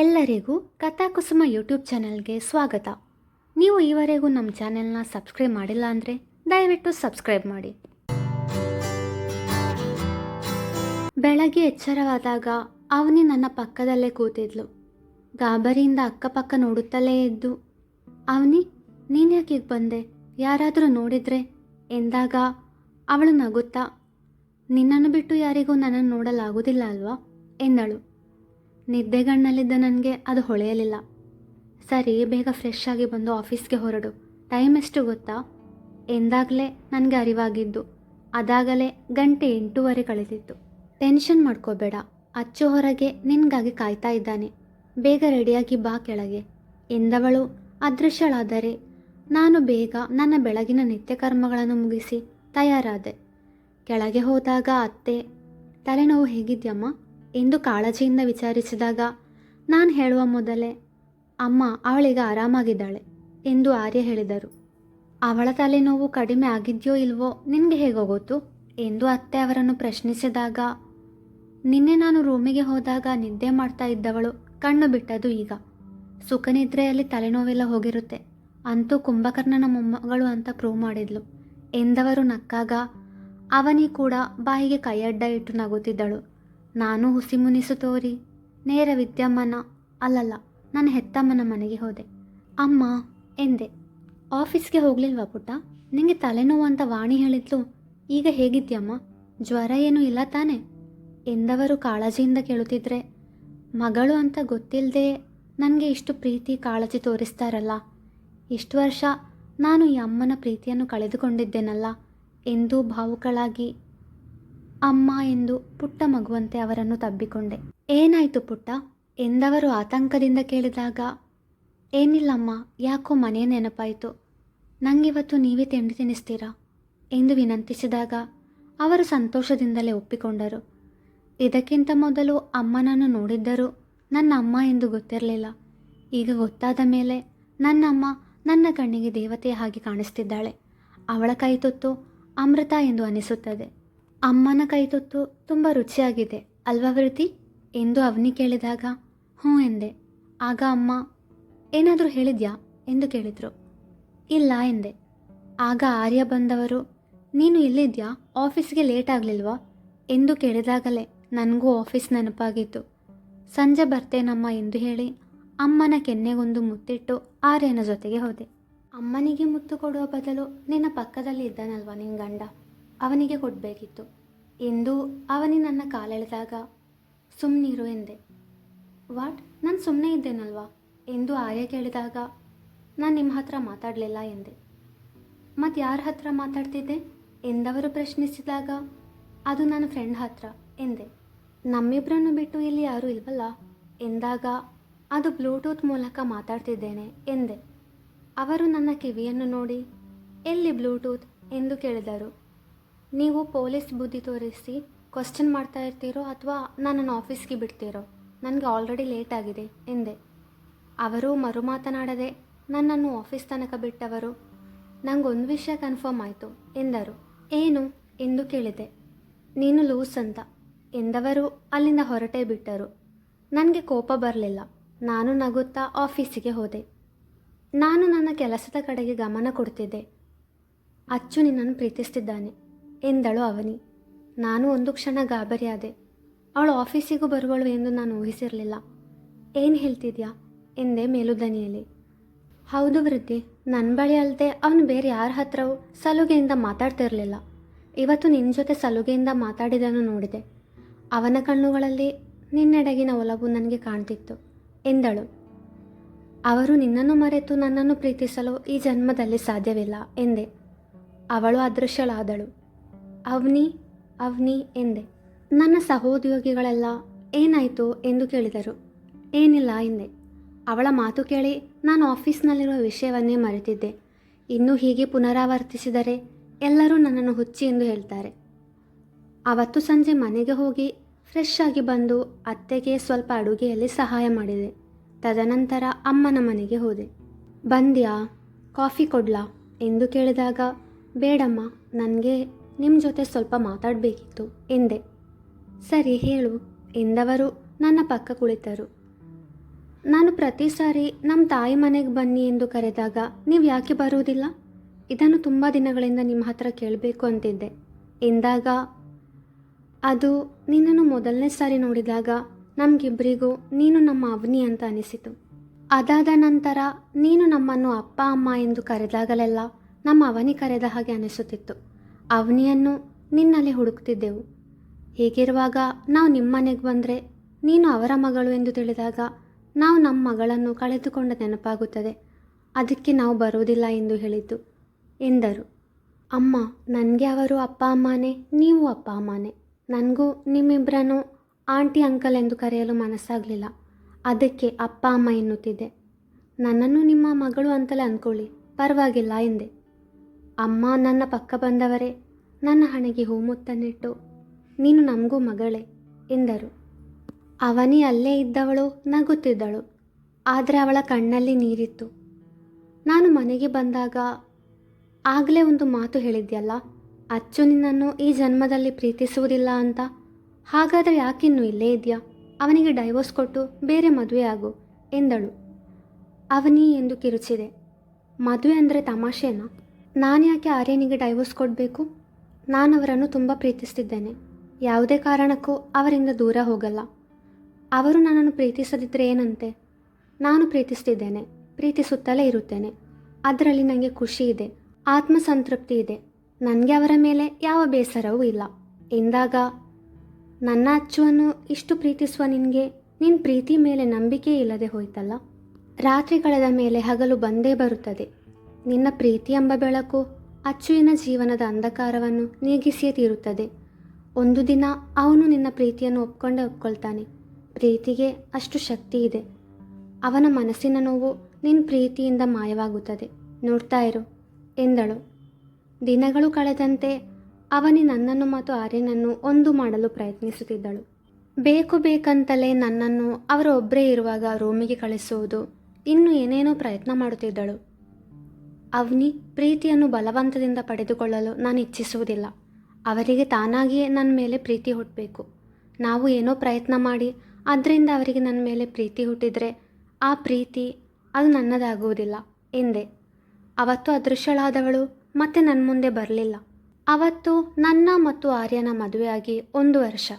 ಎಲ್ಲರಿಗೂ ಕಥಾಕುಸುಮ ಯೂಟ್ಯೂಬ್ ಚಾನೆಲ್ಗೆ ಸ್ವಾಗತ. ನೀವು ಈವರೆಗೂ ನಮ್ಮ ಚಾನೆಲ್ನ ಸಬ್ಸ್ಕ್ರೈಬ್ ಮಾಡಿಲ್ಲ ಅಂದರೆ ದಯವಿಟ್ಟು ಸಬ್ಸ್ಕ್ರೈಬ್ ಮಾಡಿ. ಬೆಳಗ್ಗೆ ಎಚ್ಚರವಾದಾಗ ಅವನಿ ನನ್ನ ಪಕ್ಕದಲ್ಲೇ ಕೂತಿದ್ಲು. ಗಾಬರಿಯಿಂದ ಅಕ್ಕಪಕ್ಕ ನೋಡುತ್ತಲೇ ಇದ್ದು, ಅವನಿ, ನೀನು ಯಾಕೆ ಈಗ ಬಂದೆ? ಯಾರಾದರೂ ನೋಡಿದ್ರೆ? ಎಂದಾಗ ಅವಳು ನಗುತ್ತಾ, ನಿನ್ನನ್ನು ಬಿಟ್ಟು ಯಾರಿಗೂ ನನ್ನನ್ನು ನೋಡಲಾಗುವುದಿಲ್ಲ ಅಲ್ವಾ? ಎಂದಳು. ನಿದ್ದೆಗಣ್ಣಲ್ಲಿದ್ದ ನನಗೆ ಅದು ಹೊಳೆಯಲಿಲ್ಲ. ಸರಿ, ಬೇಗ ಫ್ರೆಶ್ ಆಗಿ ಬಂದು ಆಫೀಸ್ಗೆ ಹೊರಡು. ಟೈಮ್ ಎಷ್ಟು ಗೊತ್ತಾ? ಎಂದಾಗಲೇ ನನಗೆ ಅರಿವಾಗಿದ್ದು. ಅದಾಗಲೇ ಗಂಟೆ ಎಂಟೂವರೆ ಕಳೆದಿತ್ತು. ಟೆನ್ಷನ್ ಮಾಡ್ಕೋಬೇಡ. ಅಚ್ಚು ಹೊರಗೆ ನಿನಗಾಗಿ ಕಾಯ್ತಾ ಇದ್ದಾನೆ. ಬೇಗ ರೆಡಿಯಾಗಿ ಬಾ ಕೆಳಗೆ. ಎಂದವಳು ಅದೃಶ್ಯಳಾದರೆ ನಾನು ಬೇಗ ನನ್ನ ಬೆಳಗಿನ ನಿತ್ಯ ಕರ್ಮಗಳನ್ನು ಮುಗಿಸಿ ತಯಾರಾದೆ. ಕೆಳಗೆ ಹೋದಾಗ ಅತ್ತೆ, ತಲೆನೋವು ಹೇಗಿದ್ಯಮ್ಮ? ಎಂದು ಕಾಳಜಿಯಿಂದ ವಿಚಾರಿಸಿದಾಗ, ನಾನು ಹೇಳುವ ಮೊದಲೇ ಅಮ್ಮ ಅವಳೀಗ ಆರಾಮಾಗಿದ್ದಾಳೆ ಎಂದು ಆರ್ಯ ಹೇಳಿದರು. ಅವಳ ತಲೆನೋವು ಕಡಿಮೆ ಆಗಿದೆಯೋ ಇಲ್ವೋ ನಿನಗೆ ಹೇಗೆ ಗೊತ್ತು ಎಂದು ಅತ್ತೆ ಅವರನ್ನು ಪ್ರಶ್ನಿಸಿದಾಗ, ನಿನ್ನೆ ನಾನು ರೂಮಿಗೆ ಹೋದಾಗ ನಿದ್ದೆ ಮಾಡ್ತಾ ಇದ್ದವಳು, ಕಣ್ಣು ಬಿಟ್ಟದು ಈಗ. ಸುಖನಿದ್ರೆಯಲ್ಲಿ ತಲೆನೋವೆಲ್ಲ ಹೋಗಿರುತ್ತೆ. ಅಂತೂ ಕುಂಭಕರ್ಣನ ಮೊಮ್ಮಗಳು ಅಂತ ಪ್ರೂವ್ ಮಾಡಿದ್ಲು ಎಂದವರು ನಕ್ಕಾಗ, ಅವನಿ ಕೂಡ ಬಾಯಿಗೆ ಕೈಯಡ್ಡ ಇಟ್ಟು ನಗುತ್ತಿದ್ದಳು. ನಾನು ಹುಸಿ ಮುನಿಸು ತೋರಿ, ನೇರ ವಿದ್ಯಮ್ಮನ ಅಲ್ಲಲ್ಲ, ನನ್ನ ಹೆತ್ತಮ್ಮನ ಮನೆಗೆ ಹೋದೆ. ಅಮ್ಮ, ಎಂದೆ, ಆಫೀಸ್ಗೆ ಹೋಗ್ಲಿಲ್ವಾ ಪುಟ್ಟ? ನಿಂಗೆ ತಲೆನೋವು ಅಂತ ವಾಣಿ ಹೇಳಿದ್ಲು, ಈಗ ಹೇಗಿದ್ಯಮ್ಮ? ಜ್ವರ ಏನೂ ಇಲ್ಲ ತಾನೆ? ಎಂದವರು ಕಾಳಜಿಯಿಂದ ಕೇಳುತ್ತಿದ್ರೆ, ಮಗಳು ಅಂತ ಗೊತ್ತಿಲ್ಲದೆ ನನಗೆ ಇಷ್ಟು ಪ್ರೀತಿ ಕಾಳಜಿ ತೋರಿಸ್ತಾರಲ್ಲ, ಇಷ್ಟು ವರ್ಷ ನಾನು ಈ ಅಮ್ಮನ ಪ್ರೀತಿಯನ್ನು ಕಳೆದುಕೊಂಡಿದ್ದೇನಲ್ಲ, ಎಂದು ಭಾವುಕಳಾಗಿ ಅಮ್ಮ ಎಂದು ಪುಟ್ಟ ಮಗುವಂತೆ ಅವರನ್ನು ತಬ್ಬಿಕೊಂಡೆ. ಏನಾಯಿತು ಪುಟ್ಟ? ಎಂದವರು ಆತಂಕದಿಂದ ಕೇಳಿದಾಗ ಏನಿಲ್ಲಮ್ಮ ಯಾಕೋ ಮನೆಯ ನೆನಪಾಯಿತು. ನಂಗಿವತ್ತು ನೀವೇ ತಿಂಡಿ ತಿನ್ನಿಸ್ತೀರಾ ಎಂದು ವಿನಂತಿಸಿದಾಗ ಅವರು ಸಂತೋಷದಿಂದಲೇ ಒಪ್ಪಿಕೊಂಡರು. ಇದಕ್ಕಿಂತ ಮೊದಲು ಅಮ್ಮನನ್ನು ನೋಡಿದ್ದರೂ ನನ್ನ ಅಮ್ಮ ಎಂದು ಗೊತ್ತಿರಲಿಲ್ಲ. ಈಗ ಗೊತ್ತಾದ ಮೇಲೆ ನನ್ನ ಅಮ್ಮ ನನ್ನ ಕಣ್ಣಿಗೆ ದೇವತೆಯ ಹಾಗೆ ಕಾಣಿಸ್ತಿದ್ದಾಳೆ. ಅವಳ ಕೈ ತೊತ್ತು ಅಮೃತ ಎಂದು ಅನಿಸುತ್ತದೆ. ಅಮ್ಮನ ಕೈತುತ್ತು ತುಂಬ ರುಚಿಯಾಗಿದೆ. ಅಲ್ವಾ ವೃತಿ? ಎಂದು ಅವನಿ ಕೇಳಿದಾಗ, ಹ್ಞೂ ಎಂದೆ. ಆಗ ಅಮ್ಮ, ಏನಾದರೂ ಹೇಳಿದ್ಯಾ? ಎಂದು ಕೇಳಿದರು. ಇಲ್ಲ ಎಂದೆ. ಆಗ ಆರ್ಯ ಬಂದವರು, ನೀನು ಎಲ್ಲಿದ್ಯಾ ಆಫೀಸ್ಗೆ ಲೇಟ್ ಆಗಲಿಲ್ವಾ? ಎಂದು ಕೇಳಿದಾಗಲೇ ನನಗೂ ಆಫೀಸ್ ನೆನಪಾಗಿತ್ತು. ಸಂಜೆ ಬರ್ತೇನಮ್ಮ ಎಂದು ಹೇಳಿ ಅಮ್ಮನ ಕೆನ್ನೆಗೊಂದು ಮುತ್ತಿಟ್ಟು ಆರ್ಯನ ಜೊತೆಗೆ ಹೋದೆ. ಅಮ್ಮನಿಗೆ ಮುತ್ತು ಕೊಡುವ ಬದಲು ನಿನ್ನ ಪಕ್ಕದಲ್ಲಿ ಇದ್ದಾನಲ್ವಾ ನಿನ್ನ ಗಂಡ? ಅವನಿಗೆ ಕೊಡಬೇಕಿತ್ತು. ಎಂದು ಅವನಿ ನನ್ನ ಕಾಲೆಳೆದಾಗ ಸುಮ್ಮನಿರು ಎಂದೆ. ವಾಟ್? ನಾನು ಸುಮ್ಮನೆ ಇದ್ದೇನಲ್ವಾ? ಎಂದು ಆರ್ಯ ಕೇಳಿದಾಗ, ನಾನು ನಿಮ್ಮ ಹತ್ರ ಮಾತಾಡಲಿಲ್ಲ ಎಂದೆ. ಮತ್ತು ಯಾರ ಹತ್ರ ಮಾತಾಡ್ತಿದ್ದೆ? ಎಂದವರು ಪ್ರಶ್ನಿಸಿದಾಗ, ಅದು ನನ್ನ ಫ್ರೆಂಡ್ ಹತ್ರ ಎಂದೆ. ನಮ್ಮಿಬ್ಬರನ್ನು ಬಿಟ್ಟು ಇಲ್ಲಿ ಯಾರೂ ಇಲ್ವಲ್ಲ? ಎಂದಾಗ, ಅದು ಬ್ಲೂಟೂತ್ ಮೂಲಕ ಮಾತಾಡ್ತಿದ್ದೇನೆ ಎಂದೆ. ಅವರು ನನ್ನ ಕಿವಿಯನ್ನು ನೋಡಿ, ಎಲ್ಲಿ ಬ್ಲೂಟೂತ್? ಎಂದು ಕೇಳಿದರು. ನೀವು ಪೊಲೀಸ್ ಬುದ್ಧಿ ತೋರಿಸಿ ಕ್ವಶನ್ ಮಾಡ್ತಾ ಇರ್ತೀರೋ ಅಥವಾ ನನ್ನನ್ನು ಆಫೀಸ್ಗೆ ಬಿಡ್ತೀರೋ? ನನಗೆ ಆಲ್ರೆಡಿ ಲೇಟ್ ಆಗಿದೆ, ಎಂದೆ. ಅವರು ಮರು ಮಾತನಾಡದೆ ನನ್ನನ್ನು ಆಫೀಸ್ ತನಕ ಬಿಟ್ಟವರು. ನಂಗೊಂದು ವಿಷಯ ಕನ್ಫರ್ಮ್ ಆಯಿತು, ಎಂದರು. ಏನು? ಎಂದು ಕೇಳಿದೆ. ನೀನು ಲೂಸ್ ಅಂತ, ಎಂದವರು ಅಲ್ಲಿಂದ ಹೊರಟೇ ಬಿಟ್ಟರು. ನನಗೆ ಕೋಪ ಬರಲಿಲ್ಲ. ನಾನು ನಗುತ್ತಾ ಆಫೀಸಿಗೆ ಹೋದೆ. ನಾನು ನನ್ನ ಕೆಲಸದ ಕಡೆಗೆ ಗಮನ ಕೊಡ್ತಿದ್ದೆ. ಅಚ್ಚು ನಿನ್ನನ್ನು ಪ್ರೀತಿಸ್ತಿದ್ದಾನೆ. ಎಂದಳು ಅವನಿ. ನಾನು ಒಂದು ಕ್ಷಣ ಗಾಬರಿಯಾದೆ. ಅವಳು ಆಫೀಸಿಗೂ ಬರುವಳು ಎಂದು ನಾನು ಊಹಿಸಿರಲಿಲ್ಲ. ಏನು ಹೇಳ್ತಿದ್ಯಾ? ಎಂದೆ ಮೇಲುದನಿಯಲ್ಲಿ ಹೌದು ವೃದ್ಧಿ ನನ್ನ ಬಳಿ ಅಲ್ಲದೆ ಅವನು ಬೇರೆ ಯಾರ ಹತ್ರವೂ ಸಲುಗೆಯಿಂದ ಮಾತಾಡ್ತಿರಲಿಲ್ಲ. ಇವತ್ತು ನಿನ್ನ ಜೊತೆ ಸಲುಗೆಯಿಂದ ಮಾತಾಡಿದನು ನೋಡಿದೆ. ಅವನ ಕಣ್ಣುಗಳಲ್ಲಿ ನಿನ್ನೆಡೆಗಿನ ಒಲವು ನನಗೆ ಕಾಣ್ತಿತ್ತು, ಎಂದಳು. ಅವರು ನಿನ್ನನ್ನು ಮರೆತು ನನ್ನನ್ನು ಪ್ರೀತಿಸಲು ಈ ಜನ್ಮದಲ್ಲಿ ಸಾಧ್ಯವಿಲ್ಲ, ಎಂದೆ. ಅವಳು ಅದೃಶ್ಯಳಾದಳು. ಅವ್ನಿ ಅವ್ನಿ ಎಂದೆ. ನನ್ನ ಸಹೋದ್ಯೋಗಿಗಳೆಲ್ಲ ಏನಾಯಿತು ಎಂದು ಕೇಳಿದರು. ಏನಿಲ್ಲ ಎಂದೆ. ಅವಳ ಮಾತು ಕೇಳಿ ನಾನು ಆಫೀಸ್ನಲ್ಲಿರುವ ವಿಷಯವನ್ನೇ ಮರೆತಿದ್ದೆ. ಇನ್ನೂ ಹೀಗೆ ಪುನರಾವರ್ತಿಸಿದರೆ ಎಲ್ಲರೂ ನನ್ನನ್ನು ಹುಚ್ಚಿ ಎಂದು ಹೇಳ್ತಾರೆ. ಅವತ್ತು ಸಂಜೆ ಮನೆಗೆ ಹೋಗಿ ಫ್ರೆಶ್ ಆಗಿ ಬಂದು ಅತ್ತೆಗೆ ಸ್ವಲ್ಪ ಅಡುಗೆಯಲ್ಲಿ ಸಹಾಯ ಮಾಡಿದೆ. ತದನಂತರ ಅಮ್ಮನ ಮನೆಗೆ ಹೋದೆ. ಬಂದ್ಯಾ, ಕಾಫಿ ಕೊಡ್ಲಾ ಎಂದು ಕೇಳಿದಾಗ, ಬೇಡಮ್ಮ, ನನಗೆ ನಿಮ್ಮ ಜೊತೆ ಸ್ವಲ್ಪ ಮಾತಾಡಬೇಕಿತ್ತು, ಎಂದೆ. ಸರಿ, ಹೇಳು, ಎಂದವರು ನನ್ನ ಪಕ್ಕ ಕುಳಿತರು. ನಾನು ಪ್ರತಿ ಸಾರಿ ನಮ್ಮ ತಾಯಿ ಮನೆಗೆ ಬನ್ನಿ ಎಂದು ಕರೆದಾಗ ನೀವು ಯಾಕೆ ಬರುವುದಿಲ್ಲ? ಇದನ್ನು ತುಂಬ ದಿನಗಳಿಂದ ನಿಮ್ಮ ಹತ್ರ ಕೇಳಬೇಕು ಅಂತಿದ್ದೆ, ಎಂದಾಗ ಅದು ನಿನ್ನನ್ನು ಮೊದಲನೇ ಸಾರಿ ನೋಡಿದಾಗ ನಮಗಿಬ್ಬರಿಗೂ ನೀನು ನಮ್ಮ ಅವನಿ ಅಂತ ಅನಿಸಿತು. ಅದಾದ ನಂತರ ನೀನು ನಮ್ಮನ್ನು ಅಪ್ಪ, ಅಮ್ಮ ಎಂದು ಕರೆದಾಗಲೆಲ್ಲ ನಮ್ಮ ಅವನಿ ಕರೆದ ಹಾಗೆ ಅನಿಸುತ್ತಿತ್ತು. ಅವನಿಯನ್ನು ನಿನ್ನಲ್ಲಿ ಹುಡುಕ್ತಿದ್ದೆವು. ಹೀಗಿರುವಾಗ ನಾವು ನಿಮ್ಮ ಮನೆಗೆ ಬಂದರೆ ನೀನು ಅವರ ಮಗಳು ಎಂದು ತಿಳಿದಾಗ ನಾವು ನಮ್ಮ ಮಗಳನ್ನು ಕಳೆದುಕೊಂಡ ನೆನಪಾಗುತ್ತದೆ. ಅದಕ್ಕೆ ನಾವು ಬರುವುದಿಲ್ಲ ಎಂದು ಹೇಳಿದ್ದು. ಎಂದರು. ಅಮ್ಮ, ನನಗೆ ಅವರು ಅಪ್ಪ ಅಮ್ಮನೇ, ನೀವು ಅಪ್ಪ ಅಮ್ಮನೇ. ನನಗೂ ನಿಮ್ಮಿಬ್ಬರನ್ನು ಆಂಟಿ, ಅಂಕಲ್ ಎಂದು ಕರೆಯಲು ಮನಸ್ಸಾಗಲಿಲ್ಲ. ಅದಕ್ಕೆ ಅಪ್ಪ, ಅಮ್ಮ ಎನ್ನುತ್ತಿದ್ದೆ. ನನ್ನನ್ನು ನಿಮ್ಮ ಮಗಳು ಅಂತಲೇ ಅಂದ್ಕೊಳ್ಳಿ. ಪರವಾಗಿಲ್ಲ ಎಂದೆ. ಅಮ್ಮ ನನ್ನ ಪಕ್ಕ ಬಂದವರೇ, ನನ್ನ ಹಣೆಗೆ ಹೂಮುತ್ತನ್ನಿಟ್ಟು, ನೀನು ನಮಗೂ ಮಗಳೇ ಎಂದರು. ಅವನಿ ಅಲ್ಲೇ ಇದ್ದವಳು, ನಗುತ್ತಿದ್ದಳು. ಆದರೆ ಅವಳ ಕಣ್ಣಲ್ಲಿ ನೀರಿತ್ತು. ನಾನು ಮನೆಗೆ ಬಂದಾಗ, ಆಗಲೇ ಒಂದು ಮಾತು ಹೇಳಿದ್ಯಲ್ಲ, ಅಚ್ಚು ನಿನ್ನನ್ನು ಈ ಜನ್ಮದಲ್ಲಿ ಪ್ರೀತಿಸುವುದಿಲ್ಲ ಅಂತ. ಹಾಗಾದರೆ ಯಾಕಿನ್ನು ಇಲ್ಲೇ ಇದೆಯಾ? ಅವನಿಗೆ ಡೈವೋರ್ಸ್ ಕೊಟ್ಟು ಬೇರೆ ಮದುವೆ ಆಗು ಎಂದಳು. ಅವನಿ ಎಂದು ಕಿರುಚಿದೆ. ಮದುವೆ ಅಂದರೆ ತಮಾಷೆನಾ? ನಾನು ಯಾಕೆ ಆರ್ಯನಿಗೆ ಡೈವೋರ್ಸ್ ಕೊಡಬೇಕು? ನಾನು ಅವರನ್ನು ತುಂಬ ಪ್ರೀತಿಸ್ತಿದ್ದೇನೆ. ಯಾವುದೇ ಕಾರಣಕ್ಕೂ ಅವರಿಂದ ದೂರ ಹೋಗಲ್ಲ. ಅವರು ನನ್ನನ್ನು ಪ್ರೀತಿಸದಿದ್ದರೆ ಏನಂತೆ? ನಾನು ಪ್ರೀತಿಸ್ತಿದ್ದೇನೆ, ಪ್ರೀತಿಸುತ್ತಲೇ ಇರುತ್ತೇನೆ. ಅದರಲ್ಲಿ ನನಗೆ ಖುಷಿ ಇದೆ, ಆತ್ಮಸಂತೃಪ್ತಿ ಇದೆ. ನನಗೆ ಅವರ ಮೇಲೆ ಯಾವ ಬೇಸರವೂ ಇಲ್ಲ. ಎಂದಾಗ, ನನ್ನ ಅಚ್ಚುವನ್ನು ಇಷ್ಟು ಪ್ರೀತಿಸುವ ನಿನಗೆ ನಿನ್ನ ಪ್ರೀತಿ ಮೇಲೆ ನಂಬಿಕೆ ಇಲ್ಲದೆ ಹೋಯ್ತಲ್ಲ? ರಾತ್ರಿ ಕಳೆದ ಮೇಲೆ ಹಗಲು ಬಂದೇ ಬರುತ್ತದೆ. ನಿನ್ನ ಪ್ರೀತಿ ಎಂಬ ಬೆಳಕು ಅಚ್ಚುವಿನ ಜೀವನದ ಅಂಧಕಾರವನ್ನು ನೀಗಿಸಿಯೇ ತೀರುತ್ತದೆ. ಒಂದು ದಿನ ಅವನು ನಿನ್ನ ಪ್ರೀತಿಯನ್ನು ಒಪ್ಕೊಂಡೇ ಒಪ್ಕೊಳ್ತಾನೆ. ಪ್ರೀತಿಗೆ ಅಷ್ಟು ಶಕ್ತಿ ಇದೆ. ಅವನ ಮನಸ್ಸಿನ ನೋವು ನಿನ್ನ ಪ್ರೀತಿಯಿಂದ ಮಾಯವಾಗುತ್ತದೆ. ನೋಡ್ತಾ ಇರು, ಎಂದಳು. ದಿನಗಳು ಕಳೆದಂತೆ ಅವನಿ ನನ್ನನ್ನು ಮತ್ತು ಆರ್ಯನನ್ನು ಒಂದು ಮಾಡಲು ಪ್ರಯತ್ನಿಸುತ್ತಿದ್ದಳು. ಬೇಕು ಬೇಕಂತಲೇ ನನ್ನನ್ನು ಅವರ ಒಬ್ಬರೇ ಇರುವಾಗ ರೂಮಿಗೆ ಕಳಿಸುವುದು ಇನ್ನು ಏನೇನೋ ಪ್ರಯತ್ನ ಮಾಡುತ್ತಿದ್ದಳು. ಅವನಿ ಪ್ರೀತಿಯನ್ನು ಬಲವಂತದಿಂದ ಪಡೆದುಕೊಳ್ಳಲು ನಾನು ಇಚ್ಛಿಸುವುದಿಲ್ಲ. ಅವರಿಗೆ ತಾನಾಗಿಯೇ ನನ್ನ ಮೇಲೆ ಪ್ರೀತಿ ಹುಟ್ಟಬೇಕು. ನಾವು ಏನೋ ಪ್ರಯತ್ನ ಮಾಡಿ, ಅದರಿಂದ ಅವರಿಗೆ ನನ್ನ ಮೇಲೆ ಪ್ರೀತಿ ಹುಟ್ಟಿದರೆ ಆ ಪ್ರೀತಿ ಅದು ನನ್ನದಾಗುವುದಿಲ್ಲ, ಎಂದೆ. ಅವತ್ತು ಅದೃಶ್ಯಳಾದವಳು, ಮತ್ತೆ ನನ್ನ ಮುಂದೆ ಬರಲಿಲ್ಲ. ಅವತ್ತು ನನ್ನ ಮತ್ತು ಆರ್ಯನ ಮದುವೆಯಾಗಿ ಒಂದು ವರ್ಷ.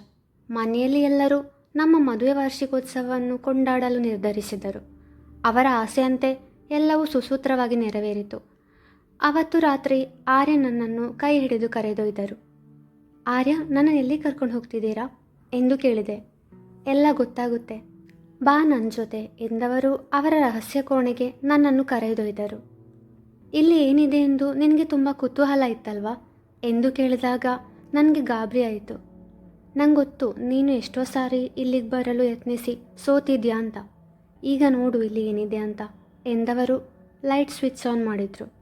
ಮನೆಯಲ್ಲಿ ಎಲ್ಲರೂ ನಮ್ಮ ಮದುವೆ ವಾರ್ಷಿಕೋತ್ಸವವನ್ನು ಕೊಂಡಾಡಲು ನಿರ್ಧರಿಸಿದರು. ಅವರ ಆಸೆಯಂತೆ ಎಲ್ಲವೂ ಸುಸೂತ್ರವಾಗಿ ನೆರವೇರಿತು. ಅವತ್ತು ರಾತ್ರಿ ಆರ್ಯ ನನ್ನನ್ನು ಕೈ ಹಿಡಿದು ಕರೆದೊಯ್ದರು. ಆರ್ಯ, ನನ್ನ ಎಲ್ಲಿ ಕರ್ಕೊಂಡು ಹೋಗ್ತಿದ್ದೀರಾ? ಎಂದು ಕೇಳಿದೆ. ಎಲ್ಲ ಗೊತ್ತಾಗುತ್ತೆ. ಬಾ ನನ್ನ ಜೊತೆ, ಎಂದವರು ಅವರ ರಹಸ್ಯ ಕೋಣೆಗೆ ನನ್ನನ್ನು ಕರೆದೊಯ್ದರು. ಇಲ್ಲಿ ಏನಿದೆ ಎಂದು ನಿನಗೆ ತುಂಬ ಕುತೂಹಲ ಇತ್ತಲ್ವಾ? ಎಂದು ಕೇಳಿದಾಗ ನನಗೆ ಗಾಬರಿ ಆಯಿತು. ನಂಗೊತ್ತು ಗೊತ್ತು ನೀನು ಎಷ್ಟೋ ಸಾರಿ ಇಲ್ಲಿಗೆ ಬರಲು ಯತ್ನಿಸಿ ಸೋತಿದ್ಯಾ ಅಂತ. ಈಗ ನೋಡು ಇಲ್ಲಿ ಏನಿದೆ ಅಂತ. ಎಂದವರು ಲೈಟ್ ಸ್ವಿಚ್ ಆನ್ ಮಾಡಿದರು.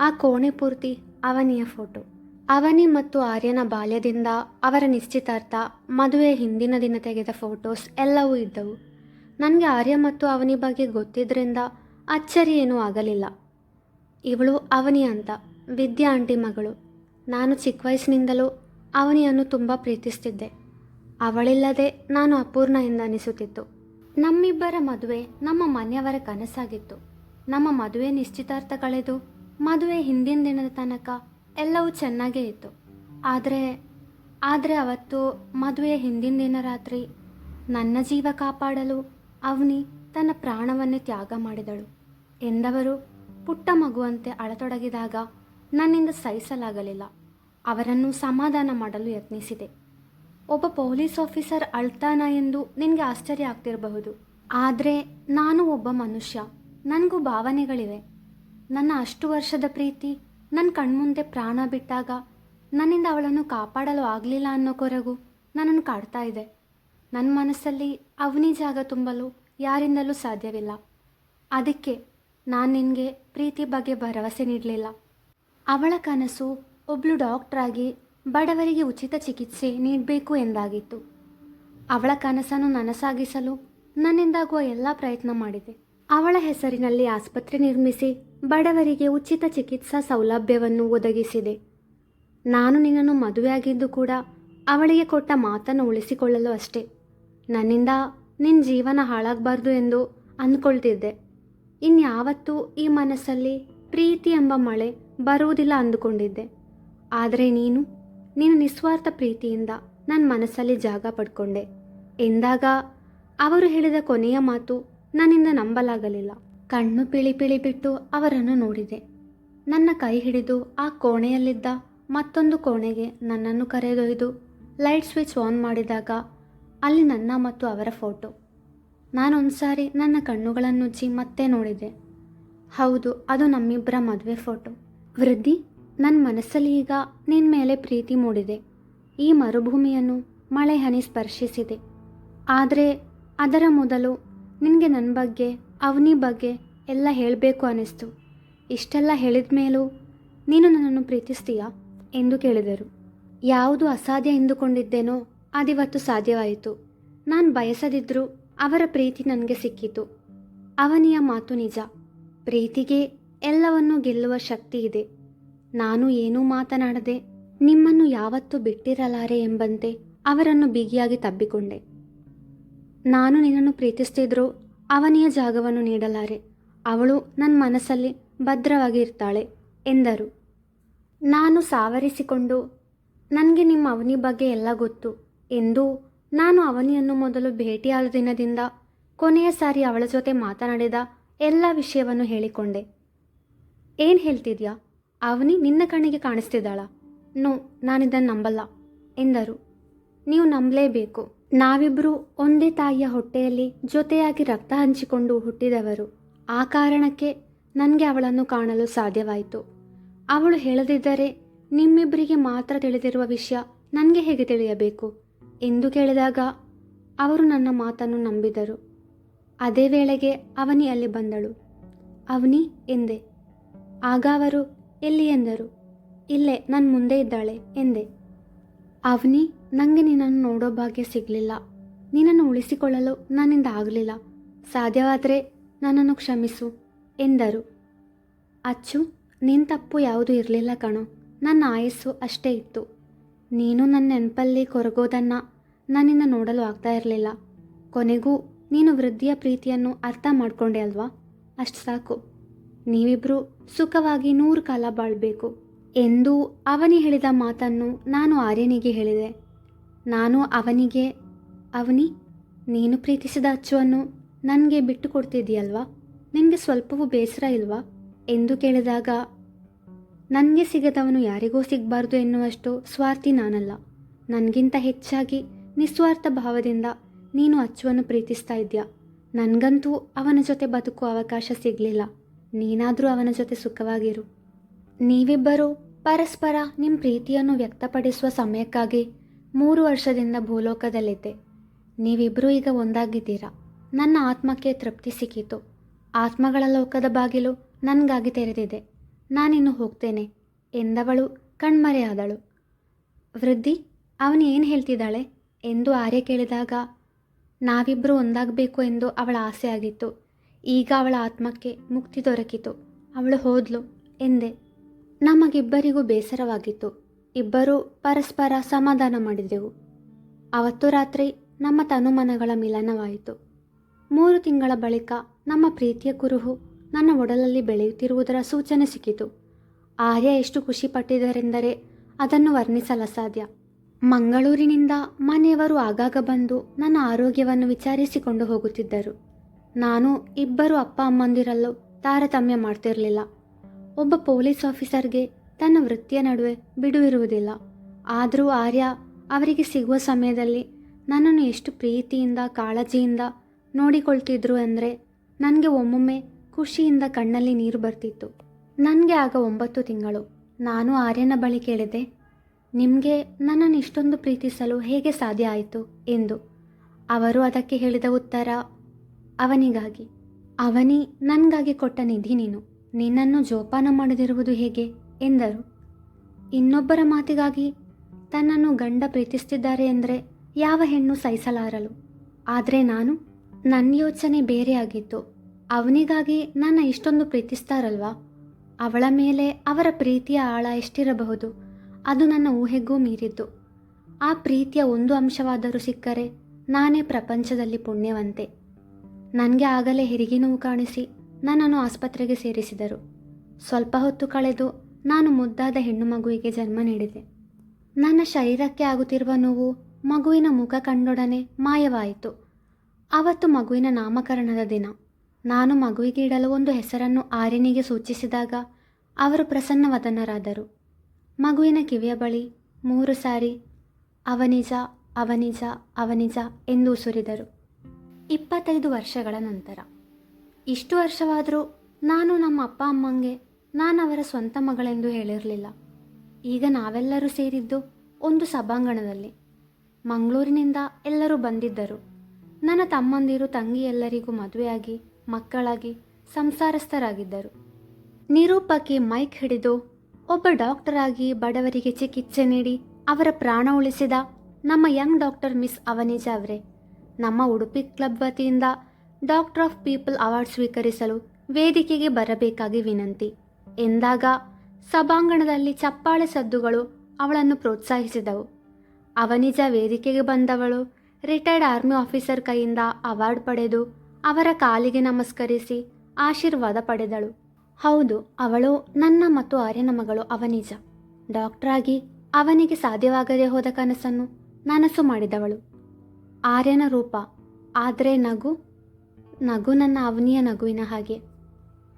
ಆ ಕೋಣೆ ಪೂರ್ತಿ ಅವನಿಯ ಫೋಟೋ. ಅವನಿ ಮತ್ತು ಆರ್ಯನ ಬಾಲ್ಯದಿಂದ ಅವರ ನಿಶ್ಚಿತಾರ್ಥ ಮದುವೆ ಹಿಂದಿನ ದಿನ ತೆಗೆದ ಫೋಟೋಸ್ ಎಲ್ಲವೂ ಇದ್ದವು. ನನಗೆ ಆರ್ಯ ಮತ್ತು ಅವನಿ ಬಗ್ಗೆ ಗೊತ್ತಿದ್ದರಿಂದ ಅಚ್ಚರಿ ಏನೂ ಆಗಲಿಲ್ಲ. ಇವಳು ಅವನಿ ಅಂತ, ವಿದ್ಯಾ ಆಂಟಿ ಮಗಳು. ನಾನು ಚಿಕ್ಕ ವಯಸ್ಸಿನಿಂದಲೂ ಅವನಿಯನ್ನು ತುಂಬ ಪ್ರೀತಿಸ್ತಿದ್ದೆ. ಅವಳಿಲ್ಲದೆ ನಾನು ಅಪೂರ್ಣ ಎಂದು ಅನಿಸುತ್ತಿತ್ತು. ನಮ್ಮಿಬ್ಬರ ಮದುವೆ ನಮ್ಮ ಮನೆಯವರ ಕನಸಾಗಿತ್ತು. ನಮ್ಮ ಮದುವೆ ನಿಶ್ಚಿತಾರ್ಥ ಕಳೆದು, ಮದುವೆ ಹಿಂದಿನ ದಿನದ ತನಕ ಎಲ್ಲವೂ ಚೆನ್ನಾಗೇ ಇತ್ತು. ಆದರೆ ಆದರೆ ಅವತ್ತು ಮದುವೆಯ ಹಿಂದಿನ ದಿನ ರಾತ್ರಿ ನನ್ನ ಜೀವ ಕಾಪಾಡಲು ಅವನಿ ತನ್ನ ಪ್ರಾಣವನ್ನೇ ತ್ಯಾಗ ಮಾಡಿದಳು. ಎಂದವರು ಪುಟ್ಟ ಮಗುವಂತೆ ಅಳತೊಡಗಿದಾಗ ನನ್ನಿಂದ ಸಹಿಸಲಾಗಲಿಲ್ಲ. ಅವರನ್ನು ಸಮಾಧಾನ ಮಾಡಲು ಯತ್ನಿಸಿದೆ. ಒಬ್ಬ ಪೊಲೀಸ್ ಆಫೀಸರ್ ಅಳ್ತಾನ ಎಂದು ನಿನಗೆ ಆಶ್ಚರ್ಯ ಆಗ್ತಿರಬಹುದು. ಆದರೆ ನಾನು ಒಬ್ಬ ಮನುಷ್ಯ. ನನಗೂ ಭಾವನೆಗಳಿವೆ. ನನ್ನ ಅಷ್ಟು ವರ್ಷದ ಪ್ರೀತಿ ನನ್ನ ಕಣ್ಮುಂದೆ ಪ್ರಾಣ ಬಿಟ್ಟಾಗ ನನ್ನಿಂದ ಅವಳನ್ನು ಕಾಪಾಡಲು ಆಗಲಿಲ್ಲ ಅನ್ನೋ ಕೊರಗು ನನ್ನನ್ನು ಕಾಡ್ತಾ ಇದೆ. ನನ್ನ ಮನಸ್ಸಲ್ಲಿ ಅವನಿ ಜಾಗ ತುಂಬಲು ಯಾರಿಂದಲೂ ಸಾಧ್ಯವಿಲ್ಲ. ಅದಕ್ಕೆ ನಾನು ನಿನಗೆ ಪ್ರೀತಿ ಬಗ್ಗೆ ಭರವಸೆ ನೀಡಲಿಲ್ಲ. ಅವಳ ಕನಸು ಒಬ್ಳು ಡಾಕ್ಟ್ರಾಗಿ ಬಡವರಿಗೆ ಉಚಿತ ಚಿಕಿತ್ಸೆ ನೀಡಬೇಕು ಎಂದಾಗಿತ್ತು. ಅವಳ ಕನಸನ್ನು ನನಸಾಗಿಸಲು ನನ್ನಿಂದಾಗುವ ಎಲ್ಲ ಪ್ರಯತ್ನ ಮಾಡಿದೆ. ಅವಳ ಹೆಸರಿನಲ್ಲಿ ಆಸ್ಪತ್ರೆ ನಿರ್ಮಿಸಿ ಬಡವರಿಗೆ ಉಚಿತ ಚಿಕಿತ್ಸಾ ಸೌಲಭ್ಯವನ್ನು ಒದಗಿಸಿದೆ. ನಾನು ನಿನ್ನನ್ನು ಮದುವೆಯಾಗಿದ್ದು ಕೂಡ ಅವಳಿಗೆ ಕೊಟ್ಟ ಮಾತನ್ನು ಉಳಿಸಿಕೊಳ್ಳಲು ಅಷ್ಟೇ. ನನ್ನಿಂದ ನಿನ್ನ ಜೀವನ ಹಾಳಾಗಬಾರ್ದು ಎಂದು ಅಂದ್ಕೊಳ್ತಿದ್ದೆ. ಇನ್ಯಾವತ್ತೂ ಈ ಮನಸ್ಸಲ್ಲಿ ಪ್ರೀತಿ ಎಂಬ ಮಳೆ ಬರುವುದಿಲ್ಲ ಅಂದುಕೊಂಡಿದ್ದೆ. ಆದರೆ ನೀನು ನೀನು ನಿಸ್ವಾರ್ಥ ಪ್ರೀತಿಯಿಂದ ನನ್ನ ಮನಸ್ಸಲ್ಲಿ ಜಾಗ ಪಡ್ಕೊಂಡೆ. ಎಂದಾಗ ಅವರು ಹೇಳಿದ ಕೊನೆಯ ಮಾತು ನನ್ನಿಂದ ನಂಬಲಾಗಲಿಲ್ಲ. ಕಣ್ಣು ಪಿಳಿ ಪಿಳಿ ಬಿಟ್ಟು ಅವರನ್ನು ನೋಡಿದೆ. ನನ್ನ ಕೈ ಹಿಡಿದು ಆ ಕೋಣೆಯಲ್ಲಿದ್ದ ಮತ್ತೊಂದು ಕೋಣೆಗೆ ನನ್ನನ್ನು ಕರೆದೊಯ್ದು ಲೈಟ್ ಸ್ವಿಚ್ ಆನ್ ಮಾಡಿದಾಗ ಅಲ್ಲಿ ನನ್ನ ಮತ್ತು ಅವರ ಫೋಟೋ. ನಾನೊಂದ್ಸಾರಿ ನನ್ನ ಕಣ್ಣುಗಳನ್ನುಜ್ಜಿ ಮತ್ತೆ ನೋಡಿದೆ. ಹೌದು, ಅದು ನಮ್ಮಿಬ್ಬರ ಮದುವೆ ಫೋಟೋ. ವೃದ್ಧಿ ನನ್ನ ಮನಸ್ಸಲ್ಲಿ ಈಗ ನಿನ್ನ ಮೇಲೆ ಪ್ರೀತಿ ಮೂಡಿದೆ. ಈ ಮರುಭೂಮಿಯನ್ನು ಮಳೆ ಹನಿ ಸ್ಪರ್ಶಿಸಿದೆ. ಆದರೆ ಅದರ ಮೊದಲು ನಿನಗೆ ನನ್ನ ಬಗ್ಗೆ, ಅವನಿ ಬಗ್ಗೆ ಎಲ್ಲ ಹೇಳಬೇಕು ಅನ್ನಿಸ್ತು ಇಷ್ಟೆಲ್ಲ ಹೇಳಿದ ಮೇಲೂ ನೀನು ನನ್ನನ್ನು ಪ್ರೀತಿಸ್ತೀಯಾ ಎಂದು ಕೇಳಿದರು. ಯಾವುದು ಅಸಾಧ್ಯ ಎಂದುಕೊಂಡಿದ್ದೇನೋ ಅದಿವತ್ತು ಸಾಧ್ಯವಾಯಿತು. ನಾನು ಬಯಸದಿದ್ದರೂ ಅವರ ಪ್ರೀತಿ ನನಗೆ ಸಿಕ್ಕಿತು. ಅವನಿಯ ಮಾತು ನಿಜ. ಪ್ರೀತಿಗೆ ಎಲ್ಲವನ್ನೂ ಗೆಲ್ಲುವ ಶಕ್ತಿ ಇದೆ. ನಾನು ಏನೂ ಮಾತನಾಡದೆ ನಿಮ್ಮನ್ನು ಯಾವತ್ತೂ ಬಿಟ್ಟಿರಲಾರೆ ಎಂಬಂತೆ ಅವರನ್ನು ಬಿಗಿಯಾಗಿ ತಬ್ಬಿಕೊಂಡೆ. ನಾನು ನಿನ್ನನ್ನು ಪ್ರೀತಿಸ್ತಿದ್ರೂ ಅವನಿಯ ಜಾಗವನ್ನು ನೀಡಲಾರೆ. ಅವಳು ನನ್ನ ಮನಸ್ಸಲ್ಲಿ ಭದ್ರವಾಗಿ ಇರ್ತಾಳೆ ಎಂದರು. ನಾನು ಸಾವರಿಸಿಕೊಂಡು, ನನಗೆ ನಿಮ್ಮ ಅವನಿ ಬಗ್ಗೆ ಎಲ್ಲ ಗೊತ್ತು ಎಂದು ನಾನು ಅವನಿಯನ್ನು ಮೊದಲು ಭೇಟಿಯಾದ ದಿನದಿಂದ ಕೊನೆಯ ಸಾರಿ ಅವಳ ಜೊತೆ ಮಾತನಾಡಿದ ಎಲ್ಲ ವಿಷಯವನ್ನು ಹೇಳಿಕೊಂಡೆ. ಏನು ಹೇಳ್ತಿದ್ಯಾ? ಅವನಿ ನಿನ್ನ ಕಣ್ಣಿಗೆ ಕಾಣಿಸ್ತಿದ್ದಾಳ. ನೋ ನಾನಿದನ್ನು ನಂಬಲ್ಲ, ಎಂದರು. ನೀವು ನಂಬಲೇಬೇಕು. ನಾವಿಬ್ಬರು ಒಂದೇ ತಾಯಿಯ ಹೊಟ್ಟೆಯಲ್ಲಿ ಜೊತೆಯಾಗಿ ರಕ್ತ ಹಂಚಿಕೊಂಡು ಹುಟ್ಟಿದವರು. ಆ ಕಾರಣಕ್ಕೆ ನನಗೆ ಅವಳನ್ನು ಕಾಣಲು ಸಾಧ್ಯವಾಯಿತು. ಅವಳು ಹೇಳದಿದ್ದರೆ ನಿಮ್ಮಿಬ್ಬರಿಗೆ ಮಾತ್ರ ತಿಳಿದಿರುವ ವಿಷಯ ನನಗೆ ಹೇಗೆ ತಿಳಿಯಬೇಕು? ಎಂದು ಕೇಳಿದಾಗ ಅವರು ನನ್ನ ಮಾತನ್ನು ನಂಬಿದರು. ಅದೇ ವೇಳೆಗೆ ಅವನಿ ಅಲ್ಲಿ ಬಂದಳು. ಅವನಿ, ಎಂದೆ. ಆಗ ಅವರು ಎಲ್ಲಿ ಎಂದರು? ಇಲ್ಲೇ ನನ್ನ ಮುಂದೆ ಇದ್ದಾಳೆ, ಎಂದೆ? ಅವನಿ ನನಗೆ ನಿನ್ನನ್ನು ನೋಡೋ ಭಾಗ್ಯ ಸಿಗಲಿಲ್ಲ. ನಿನ್ನನ್ನು ಉಳಿಸಿಕೊಳ್ಳಲು ನನ್ನಿಂದ ಆಗಲಿಲ್ಲ. ಸಾಧ್ಯವಾದರೆ ನನ್ನನ್ನು ಕ್ಷಮಿಸು, ಎಂದರು. ಅಚ್ಚು ನಿನ್ನ ತಪ್ಪು ಯಾವುದೂ ಇರಲಿಲ್ಲ ಕಣೋ. ನನ್ನ ಆಯಸ್ಸು ಅಷ್ಟೇ ಇತ್ತು. ನೀನು ನನ್ನ ನೆನಪಲ್ಲಿ ಕೊರಗೋದನ್ನು ನನ್ನಿಂದ ನೋಡಲು ಆಗ್ತಾ ಇರಲಿಲ್ಲ. ಕೊನೆಗೂ ನೀನು ವೃದ್ಧಿಯ ಪ್ರೀತಿಯನ್ನು ಅರ್ಥ ಮಾಡಿಕೊಂಡೆ ಅಲ್ವಾ? ಅಷ್ಟು ಸಾಕು. ನೀವಿಬ್ಬರು ಸುಖವಾಗಿ ನೂರು ಕಾಲ ಬಾಳಬೇಕು ಎಂದು ಅವನಿ ಹೇಳಿದ ಮಾತನ್ನು ನಾನು ಆರ್ಯನಿಗೆ ಹೇಳಿದೆ. ನಾನು ಅವನಿಗೆ, ಅವನಿ, ನೀನು ಪ್ರೀತಿಸಿದ ಅಚ್ಚುವನ್ನು ನನಗೆ ಬಿಟ್ಟು ಕೊಡ್ತಿದ್ದೀಯಲ್ವಾ ನಿನಗೆ ಸ್ವಲ್ಪವೂ ಬೇಸರ ಇಲ್ವಾ? ಎಂದು ಕೇಳಿದಾಗ, ನನಗೆ ಸಿಗದವನು ಯಾರಿಗೂ ಸಿಗಬಾರ್ದು ಎನ್ನುವಷ್ಟು ಸ್ವಾರ್ಥಿ ನಾನಲ್ಲ. ನನಗಿಂತ ಹೆಚ್ಚಾಗಿ ನಿಸ್ವಾರ್ಥ ಭಾವದಿಂದ ನೀನು ಅಚ್ಚುವನ್ನು ಪ್ರೀತಿಸ್ತಾ ಇದ್ದೀಯ. ನನಗಂತೂ ಅವನ ಜೊತೆ ಬದುಕುವ ಅವಕಾಶ ಸಿಗಲಿಲ್ಲ. ನೀನಾದರೂ ಅವನ ಜೊತೆ ಸುಖವಾಗಿರು. ನೀವಿಬ್ಬರು ಪರಸ್ಪರ ನಿಮ್ಮ ಪ್ರೀತಿಯನ್ನು ವ್ಯಕ್ತಪಡಿಸುವ ಸಮಯಕ್ಕಾಗಿ ಮೂರು ವರ್ಷದಿಂದ ಭೂಲೋಕದಲ್ಲಿದ್ದೆ. ನೀವಿಬ್ಬರೂ ಈಗ ಒಂದಾಗಿದ್ದೀರಾ? ನನ್ನ ಆತ್ಮಕ್ಕೆ ತೃಪ್ತಿ ಸಿಕ್ಕಿತು. ಆತ್ಮಗಳ ಲೋಕದ ಬಾಗಿಲು ನನಗಾಗಿ ತೆರೆದಿದೆ. ನಾನಿನ್ನು ಹೋಗ್ತೇನೆ, ಎಂದವಳು ಕಣ್ಮರೆಯಾದಳು ವೃದ್ಧಿ, ಅವನು ಏನು ಹೇಳ್ತಿದ್ದಾಳೆ? ಎಂದು ಆರ್ಯ ಕೇಳಿದಾಗ ನಾವಿಬ್ಬರೂ ಒಂದಾಗಬೇಕು ಎಂದು ಅವಳ ಆಸೆ ಆಗಿತ್ತು. ಈಗ ಅವಳ ಆತ್ಮಕ್ಕೆ ಮುಕ್ತಿ ದೊರಕಿತು. ಅವಳು ಹೋದ್ಲು, ಎಂದೆ, ನಮಗಿಬ್ಬರಿಗೂ ಬೇಸರವಾಗಿತ್ತು. ಇಬ್ಬರೂ ಪರಸ್ಪರ ಸಮಾಧಾನ ಮಾಡಿದೆವು. ಅವತ್ತು ರಾತ್ರಿ ನಮ್ಮ ತನುಮನಗಳ ಮಿಲನವಾಯಿತು. ಮೂರು ತಿಂಗಳ ಬಳಿಕ ನಮ್ಮ ಪ್ರೀತಿಯ ಕುರುಹು ನನ್ನ ಒಡಲಲ್ಲಿ ಬೆಳೆಯುತ್ತಿರುವುದರ ಸೂಚನೆ ಸಿಕ್ಕಿತು. ಆರ್ಯ ಎಷ್ಟು ಖುಷಿಪಟ್ಟಿದರೆಂದರೆ ಅದನ್ನು ವರ್ಣಿಸಲಸಾಧ್ಯ ಮಂಗಳೂರಿನಿಂದ ಮನೆಯವರು ಆಗಾಗ ಬಂದು ನನ್ನ ಆರೋಗ್ಯವನ್ನು ವಿಚಾರಿಸಿಕೊಂಡು ಹೋಗುತ್ತಿದ್ದರು. ನಾನು ಇಬ್ಬರು ಅಪ್ಪ ಅಮ್ಮಂದಿರಲ್ಲೂ ತಾರತಮ್ಯ ಮಾಡ್ತಿರಲಿಲ್ಲ. ಒಬ್ಬ ಪೊಲೀಸ್ ಆಫೀಸರ್ಗೆ ತನ್ನ ವೃತ್ತಿಯ ನಡುವೆ ಬಿಡುವಿರುವುದಿಲ್ಲ. ಆದರೂ ಆರ್ಯ ಅವರಿಗೆ ಸಿಗುವ ಸಮಯದಲ್ಲಿ ನನ್ನನ್ನು ಎಷ್ಟು ಪ್ರೀತಿಯಿಂದ, ಕಾಳಜಿಯಿಂದ ನೋಡಿಕೊಳ್ತಿದ್ರು ಅಂದರೆ ನನಗೆ ಒಮ್ಮೊಮ್ಮೆ ಖುಷಿಯಿಂದ ಕಣ್ಣಲ್ಲಿ ನೀರು ಬರ್ತಿತ್ತು. ನನಗೆ ಆಗ ಒಂಬತ್ತು ತಿಂಗಳು. ನಾನು ಆರ್ಯನ ಬಳಿ ಕೇಳಿದೆ, ನಿಮಗೆ ನನ್ನನ್ನು ಇಷ್ಟೊಂದು ಪ್ರೀತಿಸಲು ಹೇಗೆ ಸಾಧ್ಯ ಆಯಿತು? ಎಂದು. ಅವರು ಅದಕ್ಕೆ ಹೇಳಿದ ಉತ್ತರ ಅವನಿಗಾಗಿ, ಅವನಿ ನನಗಾಗಿ ಕೊಟ್ಟ ನಿಧಿ ನೀನು. ನಿನ್ನನ್ನು ಜೋಪಾನ ಮಾಡದಿರುವುದು ಹೇಗೆ? ಎಂದರು. ಇನ್ನೊಬ್ಬರ ಮಾತಿಗಾಗಿ ತನ್ನನ್ನು ಗಂಡ ಪ್ರೀತಿಸ್ತಿದ್ದಾರೆ ಎಂದರೆ ಯಾವ ಹೆಣ್ಣು ಸಹಿಸಲಾರಲು ಆದರೆ ನಾನು ನನ್ನ ಯೋಚನೆ ಬೇರೆಯಾಗಿತ್ತು. ಅವನಿಗಾಗಿ ನನ್ನ ಇಷ್ಟೊಂದು ಪ್ರೀತಿಸ್ತಾರಲ್ವಾ? ಅವಳ ಮೇಲೆ ಅವರ ಪ್ರೀತಿಯ ಆಳ ಎಷ್ಟಿರಬಹುದು? ಅದು ನನ್ನ ಊಹೆಗೂ ಮೀರಿದ್ದು. ಆ ಪ್ರೀತಿಯ ಒಂದು ಅಂಶವಾದರೂ ಸಿಕ್ಕರೆ ನಾನೇ ಪ್ರಪಂಚದಲ್ಲಿ ಪುಣ್ಯವಂತೆ. ನನಗೆ ಆಗಲೇ ಹೆರಿಗೆ ನೋವು ಕಾಣಿಸಿ ನನ್ನನ್ನು ಆಸ್ಪತ್ರೆಗೆ ಸೇರಿಸಿದರು. ಸ್ವಲ್ಪ ಹೊತ್ತು ಕಳೆದು ನಾನು ಮುದ್ದಾದ ಹೆಣ್ಣು ಮಗುವಿಗೆ ಜನ್ಮ ನೀಡಿದೆ. ನನ್ನ ಶರೀರಕ್ಕೆ ಆಗುತ್ತಿರುವ ನೋವು ಮಗುವಿನ ಮುಖ ಕಂಡೊಡನೆ ಮಾಯವಾಯಿತು. ಅವತ್ತು ಮಗುವಿನ ನಾಮಕರಣದ ದಿನ. ನಾನು ಮಗುವಿಗೆ ಇಡಲು ಒಂದು ಹೆಸರನ್ನು ಆರ್ಯನಿಗೆ ಸೂಚಿಸಿದಾಗ ಅವರು ಪ್ರಸನ್ನವದನರಾದರು. ಮಗುವಿನ ಕಿವಿಯ ಬಳಿ ಮೂರು ಸಾರಿ, ಅವನಿಜ ಅವನಿಜ ಅವನಿಜ ಎಂದು ಉಸುರಿದರು. ಇಪ್ಪತ್ತೈದು ವರ್ಷಗಳ ನಂತರ. ಇಷ್ಟು ವರ್ಷವಾದರೂ ನಾನು ನಮ್ಮ ಅಪ್ಪ ಅಮ್ಮಂಗೆ, ನಾನು ಅವರ ಸ್ವಂತ ಮಗಳೆಂದು ಹೇಳಿರಲಿಲ್ಲ. ಈಗ ನಾವೆಲ್ಲರೂ ಸೇರಿದ್ದು ಒಂದು ಸಭಾಂಗಣದಲ್ಲಿ. ಮಂಗಳೂರಿನಿಂದ ಎಲ್ಲರೂ ಬಂದಿದ್ದರು. ನನ್ನ ತಮ್ಮಂದಿರು ತಂಗಿ ಎಲ್ಲರಿಗೂ ಮದುವೆಯಾಗಿ, ಮಕ್ಕಳಾಗಿ ಸಂಸಾರಸ್ಥರಾಗಿದ್ದರು. ನಿರೂಪಕ್ಕೆ ಮೈಕ್ ಹಿಡಿದು ಒಬ್ಬ ಡಾಕ್ಟರ್ ಆಗಿ ಬಡವರಿಗೆ ಚಿಕಿತ್ಸೆ ನೀಡಿ ಅವರ ಪ್ರಾಣ ಉಳಿಸಿದ ನಮ್ಮ ಯಂಗ್ ಡಾಕ್ಟರ್ ಮಿಸ್ ಅವನಿಜ ಅವರೇ. ನಮ್ಮ ಉಡುಪಿ ಕ್ಲಬ್ ವತಿಯಿಂದ ಡಾಕ್ಟರ್ ಆಫ್ ಪೀಪಲ್ ಅವಾರ್ಡ್ ಸ್ವೀಕರಿಸಲು ವೇದಿಕೆಗೆ ಬರಬೇಕಾಗಿ ವಿನಂತಿ. ಎಂದಾಗ ಸಭಾಂಗಣದಲ್ಲಿ ಚಪ್ಪಾಳೆ ಸದ್ದುಗಳು ಅವಳನ್ನು ಪ್ರೋತ್ಸಾಹಿಸಿದವು. ಅವನಿಜ ವೇದಿಕೆಗೆ ಬಂದವಳು ರಿಟೈರ್ಡ್ ಆರ್ಮಿ ಆಫೀಸರ್ ಕೈಯಿಂದ ಅವಾರ್ಡ್ ಪಡೆದು ಅವರ ಕಾಲಿಗೆ ನಮಸ್ಕರಿಸಿ ಆಶೀರ್ವಾದ ಪಡೆದಳು. ಹೌದು, ಅವಳು ನನ್ನ ಮತ್ತು ಆರ್ಯನ ಮಗಳು ಅವನಿಜ. ಡಾಕ್ಟರಾಗಿ ಅವನಿಗೆ ಸಾಧ್ಯವಾಗದೇ ಹೋದ ಕನಸನ್ನು ನನಸು ಮಾಡಿದವಳು. ಆರ್ಯನ ರೂಪ. ಆದರೆ ನಗು ನಗು ನನ್ನ ಅವನಿಯ ನಗುವಿನ ಹಾಗೆ.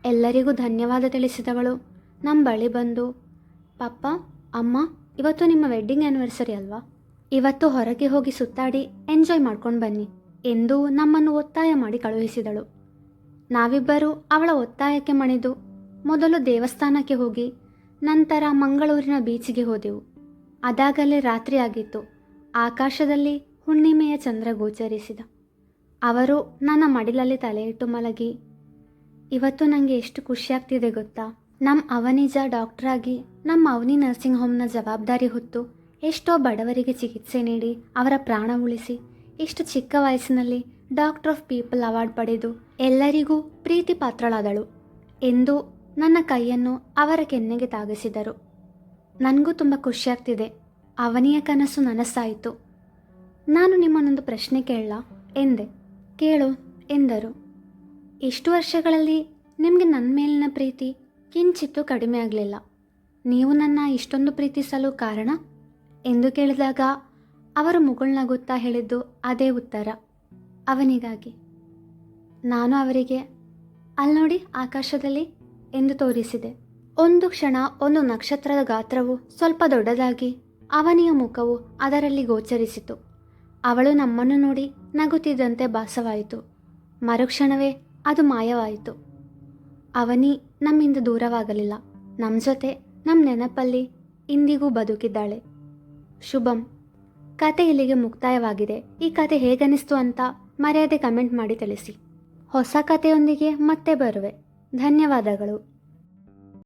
ಎಲ್ಲರಿಗೂ ಧನ್ಯವಾದ ತಿಳಿಸಿದವಳು. ನಮ್ಮ ಬಳಿ ಬಂದು, ಪಪ್ಪ, ಅಮ್ಮ, ಇವತ್ತು ನಿಮ್ಮ ವೆಡ್ಡಿಂಗ್ ಆ್ಯನಿವರ್ಸರಿ ಅಲ್ವಾ? ಇವತ್ತು ಹೊರಗೆ ಹೋಗಿ ಸುತ್ತಾಡಿ ಎಂಜಾಯ್ ಮಾಡ್ಕೊಂಡು ಬನ್ನಿ ಎಂದು ನಮ್ಮನ್ನು ಒತ್ತಾಯ ಮಾಡಿ ಕಳುಹಿಸಿದಳು. ನಾವಿಬ್ಬರು ಅವಳ ಒತ್ತಾಯಕ್ಕೆ ಮಣಿದು ಮೊದಲು ದೇವಸ್ಥಾನಕ್ಕೆ ಹೋಗಿ ನಂತರ ಮಂಗಳೂರಿನ ಬೀಚಿಗೆ ಹೋದೆವು. ಅದಾಗಲೇ ರಾತ್ರಿ ಆಗಿತ್ತು. ಆಕಾಶದಲ್ಲಿ ಹುಣ್ಣಿಮೆಯ ಚಂದ್ರ ಗೋಚರಿಸಿದ ಅವರು ನನ್ನ ಮಡಿಲಲ್ಲಿ ತಲೆಯಿಟ್ಟು ಮಲಗಿ, ಇವತ್ತು ನನಗೆ ಎಷ್ಟು ಖುಷಿಯಾಗ್ತಿದೆ ಗೊತ್ತಾ? ನಮ್ಮ ಅವನಿಜ ಡಾಕ್ಟ್ರಾಗಿ ನಮ್ಮ ಅವನಿ ನರ್ಸಿಂಗ್ ಹೋಮ್ನ ಜವಾಬ್ದಾರಿ ಹೊತ್ತು ಎಷ್ಟೋ ಬಡವರಿಗೆ ಚಿಕಿತ್ಸೆ ನೀಡಿ ಅವರ ಪ್ರಾಣ ಉಳಿಸಿ, ಇಷ್ಟು ಚಿಕ್ಕ ವಯಸ್ಸಿನಲ್ಲಿ ಡಾಕ್ಟರ್ ಆಫ್ ಪೀಪಲ್ ಅವಾರ್ಡ್ ಪಡೆದು ಎಲ್ಲರಿಗೂ ಪ್ರೀತಿ ಪಾತ್ರಳಾದಳು ಎಂದು ನನ್ನ ಕೈಯನ್ನು ಅವರ ಕೆನ್ನೆಗೆ ತಾಗಿಸಿದರು. ನನಗೂ ತುಂಬ ಖುಷಿಯಾಗ್ತಿದೆ. ಅವನಿಯ ಕನಸು ನನಸಾಯಿತು. ನಾನು ನಿಮ್ಮನ್ನೊಂದು ಪ್ರಶ್ನೆ ಕೇಳಲ್ಲ ಎಂದೆ. ಕೇಳು, ಎಂದರು. ಇಷ್ಟು ವರ್ಷಗಳಲ್ಲಿ ನಿಮಗೆ ನನ್ನ ಮೇಲಿನ ಪ್ರೀತಿ ಕಿಂಚಿತ್ತೂ ಕಡಿಮೆ ಆಗಲಿಲ್ಲ. ನೀವು ನನ್ನ ಇಷ್ಟೊಂದು ಪ್ರೀತಿಸಲು ಕಾರಣ? ಎಂದು ಕೇಳಿದಾಗ ಅವರು ಮುಗುಳ್ನಗುತ್ತಾ ಹೇಳಿದ್ದು ಅದೇ ಉತ್ತರ. ಅವನಿಗಾಗಿ. ನಾನು ಅವರಿಗೆ ಅಲ್ಲಿ ನೋಡಿ ಆಕಾಶದಲ್ಲಿ ಎಂದು ತೋರಿಸಿದೆ. ಒಂದು ಕ್ಷಣ ಒಂದು ನಕ್ಷತ್ರದ ಗಾತ್ರವು ಸ್ವಲ್ಪ ದೊಡ್ಡದಾಗಿ ಅವನಿಯ ಮುಖವು ಅದರಲ್ಲಿ ಗೋಚರಿಸಿತು. ಅವಳು ನಮ್ಮನ್ನು ನೋಡಿ ನಗುತ್ತಿದ್ದಂತೆ ಭಾಸವಾಯಿತು. ಮರುಕ್ಷಣವೇ ಅದು ಮಾಯವಾಯಿತು. ಅವನಿ ನಮ್ಮಿಂದ ದೂರವಾಗಲಿಲ್ಲ. ನಮ್ಮ ಜೊತೆ ನಮ್ಮ ನೆನಪಲ್ಲಿ ಇಂದಿಗೂ ಬದುಕಿದ್ದಾಳೆ. ಶುಭಂ. ಕತೆ ಇಲ್ಲಿಗೆ ಮುಕ್ತಾಯವಾಗಿದೆ. ಈ ಕತೆ ಹೇಗನಿಸ್ತು ಅಂತ ಮರ್ಯಾದೆ ಕಮೆಂಟ್ ಮಾಡಿ ತಿಳಿಸಿ. ಹೊಸ ಕಥೆಯೊಂದಿಗೆ ಮತ್ತೆ ಬರುವೆ. ಧನ್ಯವಾದಗಳು.